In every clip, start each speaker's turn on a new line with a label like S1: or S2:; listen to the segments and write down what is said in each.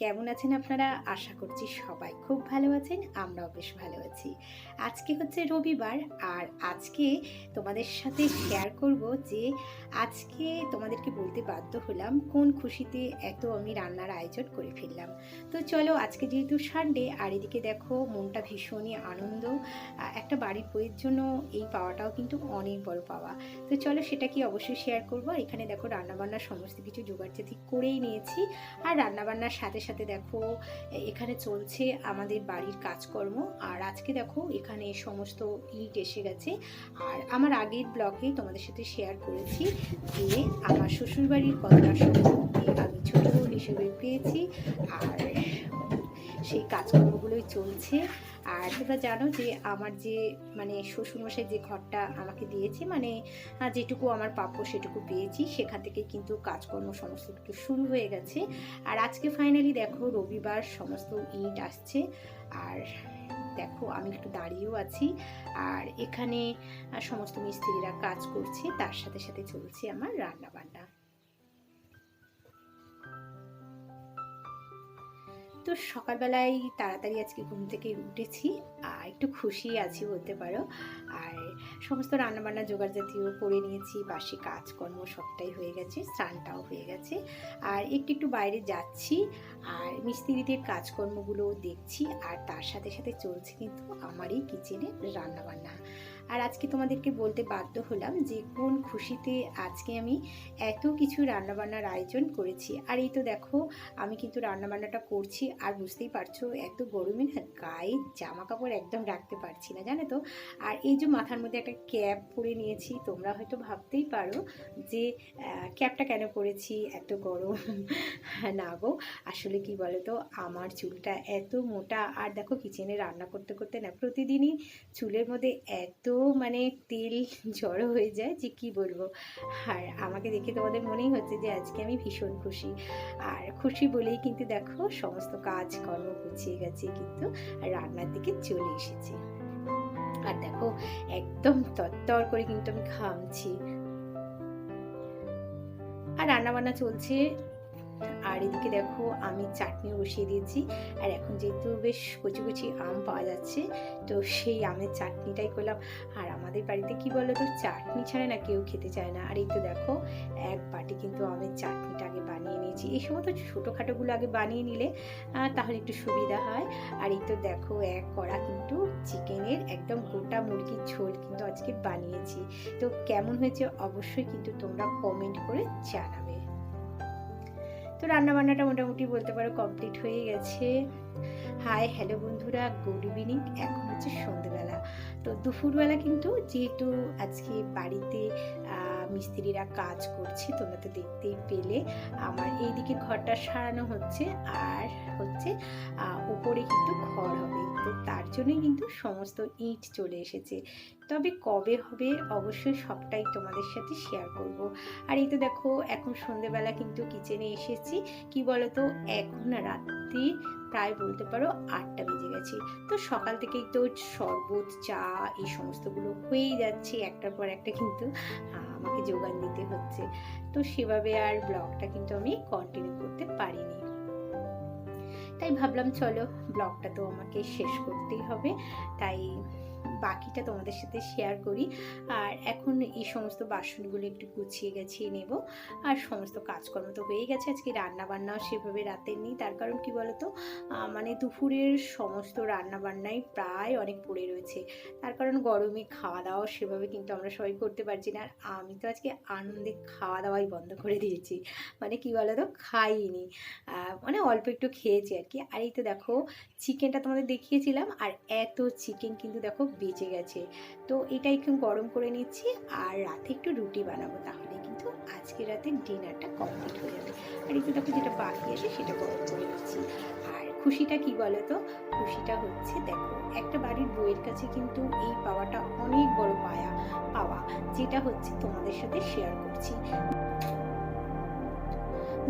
S1: কেমন আছেন আপনারা? আশা করছি সবাই খুব ভালো আছেন, আমরাও বেশ ভালো আছি। আজকে হচ্ছে রবিবার আর আজকে তোমাদের সাথে শেয়ার করব যে আজকে তোমাদেরকে বলতে বাধ্য হলাম কোন খুশিতে এত আমি রান্নার আয়োজন করে ফেললাম। তো চলো আজকে যেহেতু সানডে আর এদিকে দেখো মনটা ভীষণই আনন্দ। একটা বাড়ির বইয়ের জন্য এই পাওয়াটাও কিন্তু অনেক বড় পাওয়া। তো চলো সেটা কি অবশ্যই শেয়ার করব। এখানে দেখো রান্নাবান্নার সমস্ত কিছু জোগাড়জাতি করেই নিয়েছি। আর রান্নাবান্নার সাথে সাথে দেখো এখানে চলছে আমাদের বাড়ির কাজকর্ম। আর আজকে দেখো, এখানে সমস্ত ইট এসে গেছে। আর আমার আগের ব্লগে তোমাদের সাথে শেয়ার করেছি যে আমার শ্বশুরবাড়ির কথা শুনে আমি ছোটো হিসেবে পেয়েছি। আর সেই কাজকর্মগুলোই চলছে। আর তোমরা জানো যে আমার যে মানে শ্বশুরমশাই যে ঘরটা আমাকে দিয়েছে মানে যেটুকু আমার প্রাপ্য সেটুকু পেয়েছি, সেখান থেকে কিন্তু কাজকর্ম সমস্ত কিছু শুরু হয়ে গেছে। আর আজকে ফাইনালি দেখো রবিবার সমস্ত ইট আসছে। আর দেখো আমি একটু দাঁড়িয়েও আছি। আর এখানে সমস্ত মিস্ত্রিরা কাজ করছে, তার সাথে সাথে চলছে আমার রান্না বান্না তো সকালবেলায় তাড়াতাড়ি আজকে ঘুম থেকে উঠেছি আর একটু খুশি আছি বলতে পারো। আর সমস্ত রান্নাবান্না জোগাড় জাতীয় করে নিয়েছি, বাসি কাজকর্ম সবটাই হয়ে গেছে, স্নানটাও হয়ে গেছে। আর একটু একটু বাইরে যাচ্ছি, আর মিস্ত্রিদের কাজকর্মগুলো দেখছি, আর তার সাথে সাথে চলছে কিন্তু আমারই কিচেনে রান্নাবান্না। আর আজকে তোমাদেরকে বলতে বাধ্য হলাম যে কোন খুশিতে আজকে আমি এত কিছু রান্নাবান্নার আয়োজন করেছি। আর এই তো দেখো, আমি কিন্তু রান্নাবান্নাটা করছি, আর বুঝতেই পারছ এত গরমে না, গায়ে জামা কাপড় একদম রাখতে পারছি না, জানো তো? আর এই যে মাথার মধ্যে একটা ক্যাপ পরে নিয়েছি, তোমরা হয়তো ভাবতেই পারো যে ক্যাপটা কেন পরেছি? এত গরম। না গো, আসলে কি বলো তো আমার চুলটা এত মোটা, আর দেখো কিচেনে রান্না করতে করতে না, প্রতিদিনই চুলের মধ্যে এত মানে তেল জড়ো হয়ে যায় যে কি বলব? আর আমাকে দেখে তোমাদের মনেই হচ্ছে যে, আজকে আমি ভীষণ খুশি। আর খুশি বলেই কিন্তু দেখো, সমস্ত কাজ কর্ম গুছিয়ে গেছে কিন্তু রান্নার দিকে চলে এসেছি। আর দেখো একদম তত্তর করে কিন্তু আমি ঘামছি। আর রান্না বান্না চলছে আর এদিকে দেখো আমি চাটনি বসিয়ে দিয়েছি। আর এখন যেহেতু বেশ কচি কচি আম পাওয়া যাচ্ছে, তো সেই আমের চাটনিটাই করলাম। আর আমাদের বাড়িতে কি বলো তো চাটনি ছাড়া না কেউ খেতে চায় না। আর এই তো দেখো, এক বাটি কিন্তু আমের চাটনিটা আগে বানিয়ে নিয়েছি। এই সময় তো ছোটোখাটোগুলো আগে বানিয়ে নিলে তাহলে একটু সুবিধা হয়। আর এই তো দেখো, এক কড়া কিন্তু চিকেনের একদম গোটা মুরগির ঝোল কিন্তু আজকে বানিয়েছি। তো কেমন হয়েছে অবশ্যই কিন্তু তোমরা কমেন্ট করে জানাবে। তো রান্না বান্নাটা মোটামুটি বলতে পারো কমপ্লিট হয়ে গেছে। হাই হ্যালো বন্ধুরা গুড ইভিনিং এখন হচ্ছে সন্ধ্যেবেলা তো দুপুরবেলা কিন্তু যেহেতু আজকে বাড়িতে মিস্ত্রিরা কাজ করছে, তোমরা তো দেখতেই পেলে। আমার এইদিকে ঘরটা সারানো হচ্ছে, আর হচ্ছে উপরে কিন্তু ঘর হবে। তো তার জন্যই কিন্তু সমস্ত ইট চলে এসেছে। তবে কবে হবে অবশ্যই সবটাই তোমাদের সাথে শেয়ার করব। আর এই তো দেখো, এখন সন্ধেবেলা কিন্তু কিচেনে এসেছি। কি বলতো, এখন রাত্রি প্রায় বলতে পারো আটটা বেজে গেছে। তো সকাল থেকেই তো শরবত, চা এই সমস্তগুলো হয়েই যাচ্ছে একটার পর একটা কিন্তু আমাকে যোগান দিতে হচ্ছে। তো সেভাবে আর ব্লগটা কিন্তু আমি কন্টিনিউ করতে পারিনি। তাই ভাবলাম চলো ব্লগটা তো আমাকে শেষ করতেই হবে। তাই বাকিটা তোমাদের সাথে শেয়ার করি। আর এখন এই সমস্ত বাসনগুলো একটু গুছিয়ে গেছিয়ে নেব। আর সমস্ত কাজকর্ম তো হয়ে গেছে, আজকে রান্না বান্নাও সেভাবে রাতে নেই। তার কারণ কি বলতো? মানে দুপুরের সমস্ত রান্না বান্নাই প্রায় অনেক পড়ে রয়েছে। তার কারণ গরমে খাওয়া দাওয়া সেভাবে কিন্তু আমরা সবাই করতে পারছি না। আর আমি তো আজকে আনন্দে খাওয়া দাওয়াই বন্ধ করে দিয়েছি। মানে কি বলতো? খাইনি। মানে অল্প একটু খেয়েছি আর কি। আর এই তো দেখো চিকেনটা তোমাদের দেখিয়েছিলাম। আর এত চিকেন কিন্তু দেখো বেঁচে গেছে। তো এটা একটু গরম করে নিচ্ছি আর রাতে একটু রুটি বানাবো, তাহলে কিন্তু আজকে রাতে ডিনারটা কমপ্লিট হয়ে যাবে। আর একটু দেখো যেটা বাকি আছে সেটা গরম করে নিচ্ছি। আর খুশিটা কি বলো তো খুশিটা হচ্ছে দেখো, একটা বাড়ির বইয়ের কাছে কিন্তু এই পাওয়াটা অনেক বড় পায়া, পাওয়া, যেটা হচ্ছে তোমাদের সাথে শেয়ার করছি।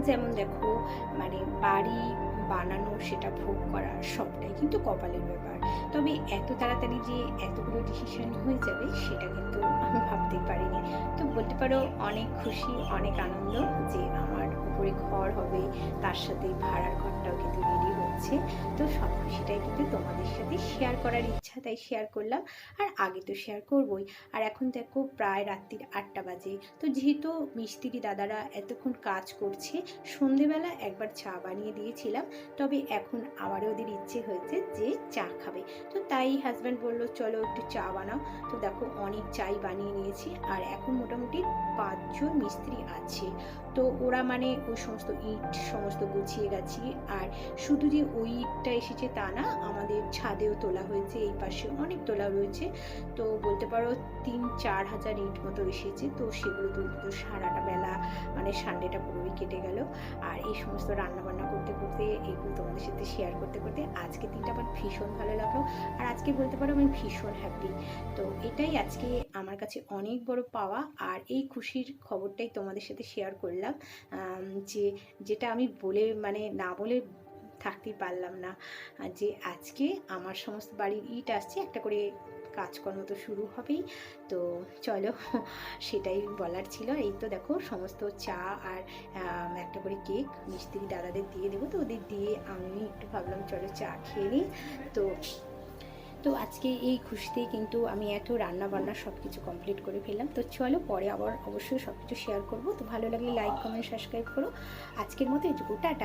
S1: যেমন দেখো মানে বাড়ি বানানো, সেটা ভোগ করা, সবটাই কিন্তু কপালের ব্যাপার। তবে এত তাড়াতাড়ি যে এতগুলো ডিসিশন হয়ে যাবে, সেটা কিন্তু আমি ভাবতে পারিনি। তো বলতে পারো, অনেক খুশি, অনেক আনন্দ যে আমার উপরে ঘর হবে, তার সাথে ভাড়ার ঘরটাও কিন্তু রেডি হচ্ছে। তো সব খুশিটাই কিন্তু তোমাদের সাথে শেয়ার করার ইচ্ছা তাই শেয়ার করলাম। আর আগে তো শেয়ার করবই। আর এখন দেখো প্রায় রাত্রির আটটা বাজে। তো যেহেতু মিস্ত্রি দাদারা এতক্ষণ কাজ করছে, সন্ধেবেলা একবার চা বানিয়ে দিয়েছিলাম। তবে এখন আবারও ওদের ইচ্ছে হয়েছে যে চা খাবে। তো তাই হাজব্যান্ড বলল, চলো একটু চা বানাও। তো দেখো অনেক চাই বানিয়ে নিয়েছি। আর এখন মোটামুটি পাঁচজন মিস্ত্রি আছে। তো ওরা মানে ওই সমস্ত ইট সমস্ত গুছিয়ে গেছি। আর শুধু যে ওই ইটটা এসেছে তা না, আমাদের ছাদেও তোলা হয়েছে এই পাশে অনেক তোলা রয়েছে। তো বলতে পারো তিন চার হাজার ইট মতো এসেছে। তো সেগুলো তুলতে তো সারাটা বেলা মানে সানডেটা পুরোই কেটে গেল। আর এই সমস্ত রান্না বান্না করতে করতে, এগুলো তোমাদের সাথে শেয়ার করতে করতে আজকে দিনটা আমার ভীষণ ভালো লাগল। আর আজকে বলতে পারো আমি ভীষণ হ্যাপি তো এটাই আজকে আমার কাছে অনেক বড় পাওয়া। আর এই খুশির খবরটাই তোমাদের সাথে শেয়ার করলাম। যে, যেটা আমি বলে মানে না বলে থাকতেই পারলাম না। যে আজকে আমার সমস্ত বাড়ির ইট আসছে, একটা করে কাজকর্ম তো শুরু হবেই। তো চলো, সেটাই বলার ছিল। এই তো দেখো, সমস্ত চা আর একটা করে কেক মিস্ত্রি দাদাদের দিয়ে দেবো। তো ওদের দিয়ে আমি একটু ভাবলাম চলো চা খেয়ে নিই। তো তো আজকে এই খুশিতেই কিন্তু আমি এত রান্না বান্না সব কিছু কমপ্লিট করে ফেললাম। তো চলো পরে আবার অবশ্যই সব কিছু শেয়ার করব। তো ভালো লাগলে লাইক কমেন্ট সাবস্ক্রাইব করো। আজকের মতো এটুকু। টাটা।